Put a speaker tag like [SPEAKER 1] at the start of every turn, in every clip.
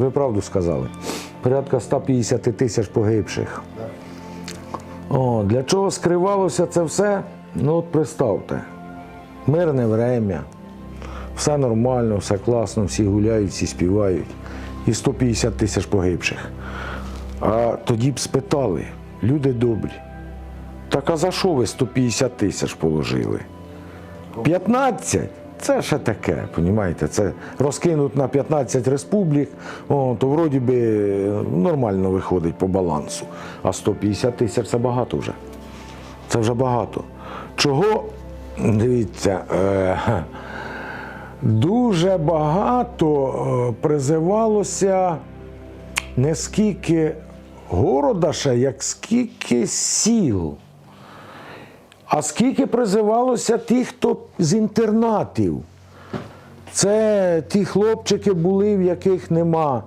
[SPEAKER 1] Ви правду сказали. Порядка 150 тисяч погибших. О, для чого скривалося це все? Ну от представте. Мирне время, все нормально, все класно, всі гуляють, всі співають. І 150 тисяч погибших. А тоді б спитали, люди добрі. Так а за що ви 150 тисяч положили? 15? Це ще таке, понімаєте? Це розкинуть на 15 республік, о, то вроді би нормально виходить по балансу. А 150 тисяч це багато вже. Це вже багато. Чого? Дивіться, е, дуже багато е, призивалося не скільки города ще, як скільки сіл. А скільки призивалося тих, хто з інтернатів? Це ті хлопчики були, в яких нема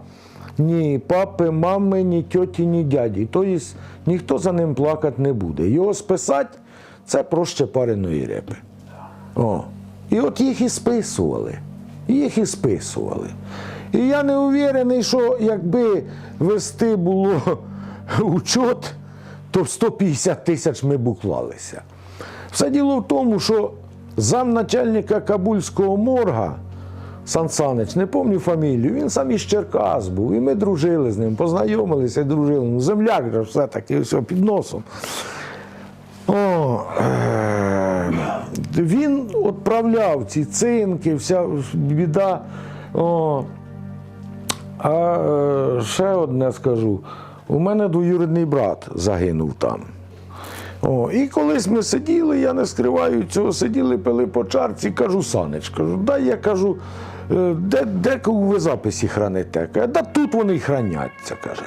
[SPEAKER 1] ні папи, мами, ні тьоті, ні дяді. Тобто ніхто за ним плакати не буде. Його списати це проще пареної репи. О. І от їх і списували. Їх і списували. І я не уверений, що якби вести було учет, то в 150 тисяч ми б уклалися. Все діло в тому, що замначальника Кабульського морга Сан Санич, не пам'ятаю фамілію, він сам із Черкас був, і ми дружили з ним, познайомилися і дружили. Ну, земляк же все-таки все під носом. О, е, він відправляв ці цинки, вся біда. О, а е, ще одне скажу: у мене двоюрідний брат загинув там. О, і колись ми сиділи, я не скриваю цього, сиділи, пили по чарці, кажу, Санич, кажу, дай я кажу, е, де, де ви записі храните? Каже, да тут вони храняться, каже.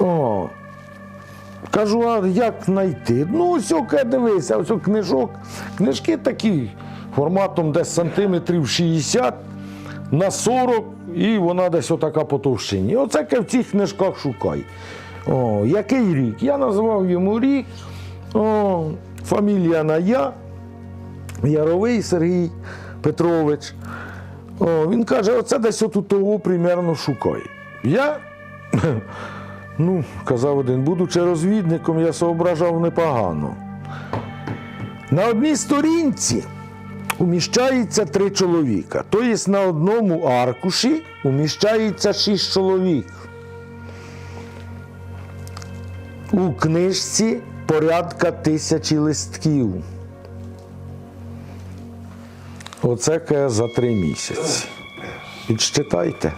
[SPEAKER 1] О, Кажу, а як знайти? Ну, ось, дивися, ось книжок. Книжки такі форматом десь сантиметрів 60 на 40, і вона десь отака по товщині. Оце в цих книжках шукай. О, який рік? Я назвав йому рік. О, фамілія на я, Яровий Сергій Петрович. О, він каже, оце десь отут того примерно шукай. Я Ну, казав один, будучи розвідником, я соображав непогано. На одній сторінці уміщається три чоловіка. Тобто на одному аркуші уміщається шість чоловік. У книжці порядка тисячі листків. Оце за три місяці. Підсчитайте.